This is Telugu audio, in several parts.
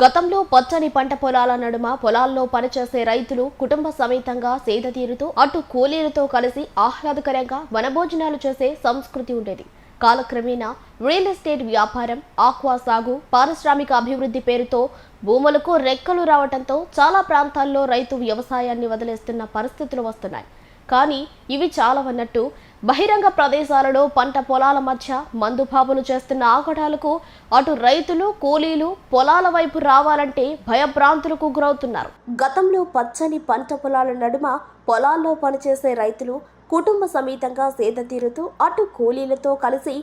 గతంలో పచ్చని పంట పొలాల నడుమ పొలాల్లో పనిచేసే రైతులు కుటుంబ సమేతంగా సేద తీరుతూ అటు కూలీలతో కలిసి ఆహ్లాదకరంగా వనభోజనాలు చేసే సంస్కృతి ఉండేది. కాలక్రమేణా రియల్ ఎస్టేట్ వ్యాపారం ఆక్వా సాగు పారిశ్రామిక అభివృద్ధి పేరుతో భూములకు రెక్కలు రావటంతో చాలా ప్రాంతాల్లో రైతు వ్యవసాయాన్ని వదిలేస్తున్న పరిస్థితులు వస్తున్నాయి. కానీ ఇవి చాలవన్నట్టు బహిరంగ ప్రదేశాలలో పంట పొలాల మధ్య మందుబాబులు చేస్తున్న ఆగడాలకు అటు రైతులు కూలీలు పొలాల వైపు రావాలంటే భయభ్రాంతులకు గురవుతున్నారు. గతంలో పచ్చని పంట పొలాల నడుమ పొలాల్లో పనిచేసే రైతులు కుటుంబ సమేతంగా సేద తీరుతూ అటు కూలీలతో కలిసి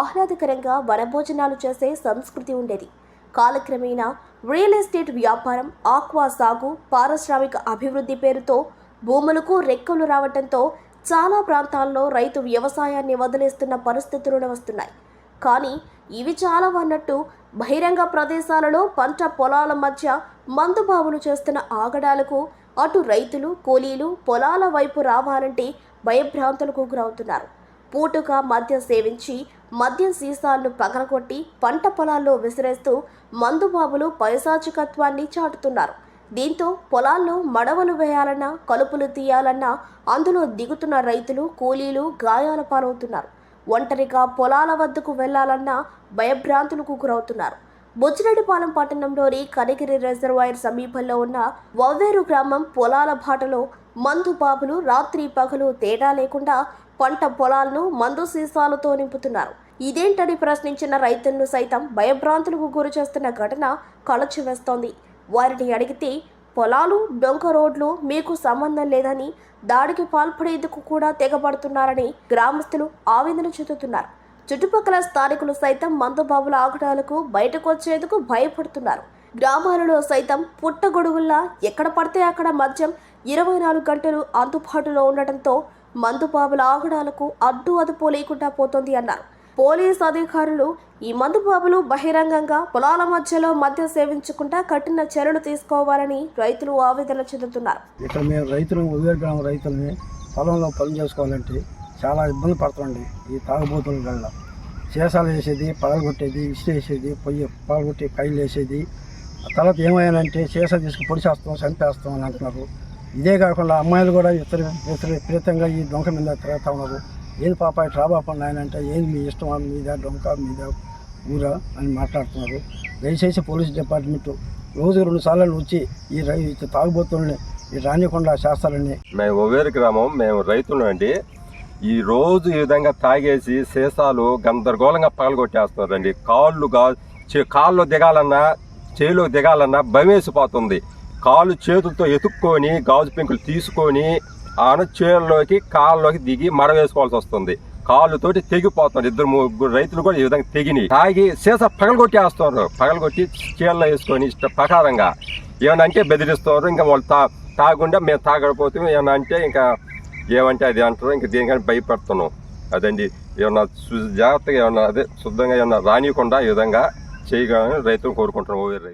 ఆహ్లాదకరంగా వనభోజనాలు చేసే సంస్కృతి ఉండేది. కాలక్రమేణా రియల్ ఎస్టేట్ వ్యాపారం ఆక్వా సాగు పారిశ్రామిక అభివృద్ధి పేరుతో భూములకు రెక్కలు రావటంతో చాలా ప్రాంతాల్లో రైతు వ్యవసాయాన్ని వదిలేస్తున్న పరిస్థితులు వస్తున్నాయి. కానీ ఇవి చాలా అన్నట్టు బహిరంగ ప్రదేశాలలో పంట పొలాల మధ్య మందుబావులు చేస్తున్న ఆగడాలకు అటు రైతులు కూలీలు పొలాల వైపు రావాలంటే భయభ్రాంతులకు గురవుతున్నారు. పూటుగా మద్యం సేవించి మద్యం సీసాలను పగలగొట్టి పంట పొలాల్లో విసిరేస్తూ మందుబాబులు పైశాచికత్వాన్ని చాటుతున్నారు. దీంతో పొలాల్లో మడవలు వేయాలన్నా కలుపులు తీయాలన్నా అందులో దిగుతున్న రైతులు కూలీలు గాయాల పాలవుతున్నారు. ఒంటరిగా పొలాల వద్దకు వెళ్ళాలన్నా భయభ్రాంతులకు గురవుతున్నారు. బుచ్చిరెడ్డిపాలెం పట్టణంలోని కనగిరి రిజర్వాయర్ సమీపంలో ఉన్న వవ్వేరు గ్రామం పొలాల బాటలో మందు బాబులు రాత్రి పగలు తేడా లేకుండా పంట పొలాలను మందు సీసాలతో నింపుతున్నారు. ఇదేంటని ప్రశ్నించిన రైతులను సైతం భయభ్రాంతులకు గురి చేస్తున్న ఘటన కలచివేస్తోంది. వారిని అడిగితే పొలాలు డొంక రోడ్లు మీకు సంబంధం లేదని దాడికి పాల్పడేందుకు కూడా తెగబడుతున్నారని గ్రామస్తులు ఆవేదన చెందుతున్నారు. చుట్టుపక్కల స్థానికులు సైతం మందుబాబుల ఆగడాలకు బయటకు వచ్చేందుకు భయపడుతున్నారు. గ్రామాలలో సైతం పుట్టగొడుగుల్లా ఎక్కడ పడితే అక్కడ మద్యం ఇరవై నాలుగు గంటలు అందుబాటులో ఉండటంతో మందుబాబుల ఆగడాలకు అడ్డు అదుపు లేకుండా పోతోంది అన్నారు. పోలీస్ అధికారులు ఈ మందుబాబులు బహిరంగంగా పొలాల మధ్యలో మద్యం సేవించకుండా కఠిన చర్యలు తీసుకోవాలని రైతులు ఆవేదన చెందుతున్నారు. ఇక్కడ మేము రైతులు ఉదయ గ్రామ రైతులని పొలంలో పని చేసుకోవాలంటే చాలా ఇబ్బంది పడుతుంది ఈ తాగుబోతుల వల్ల. చేసాలు వేసేది పగలగొట్టేది ఇసుకేసేది పొయ్యి పగలగొట్టి కైలు వేసేది. ఆ తర్వాత ఏమయ్యానంటే సీసా తీసుకుని పొడిచేస్తాం చంపేస్తాం అని అంటున్నారు. ఇదే కాకుండా అమ్మాయిలు కూడా ఇతర ఇతర విపరీతంగా ఈ దొంగ మీద తిరుగుతూ ఉన్నారు. ఏది పాప ఇటు రాబాపండి నాయన అంటే ఏది మీ ఇష్టం మీద డొంక మీద ఊరా అని మాట్లాడుతున్నారు. దయచేసి పోలీస్ డిపార్ట్మెంట్ రోజు రెండు సార్లు వచ్చి ఈ రైతు తాగుబోతుల్ని ఈ రానికుండా చేస్తారని మేము ఒవేరు గ్రామం మేము రైతులండి ఈ రోజు ఈ విధంగా తాగేసి సీసాలు గందరగోళంగా పగలగొట్టేస్తున్నారండి. కాళ్ళు గా చే- కాళ్ళు దిగాలన్నా చేలో దిగాలన్నా భయమేసిపోతుంది. కాళ్ళు చేతులతో ఎతుక్కొని గాజు పెంకులు తీసుకొని ఆయన చేనులోకి కాళ్ళలోకి దిగి మడవేసుకోవాల్సి వస్తుంది. కాళ్ళతోటి తెగిపోతున్నారు. ఇద్దరు ముగ్గురు రైతులు కూడా ఈ విధంగా తెగిని. తాగి సీసా పగలగొట్టేస్తున్నారు. పగలగొట్టి చీరలో వేసుకొని ఇష్ట ప్రకారంగా. ఏమన్నా అంటే బెదిరిస్తున్నారు. ఇంకా వాళ్ళు తా తాగుండా మేము తాగకపోతే ఏమన్నా అంటే ఇంకా ఏమంటే అది అంటారు. ఇంకా దేనికని భయపడుతున్నాం. అదండి. ఏమన్నా జాగ్రత్తగా ఏమన్నా అదే శుద్ధంగా ఏమన్నా రానియకుండా ఈ విధంగా చేయగలని రైతులు కోరుకుంటున్నాం ఓవే రైతు.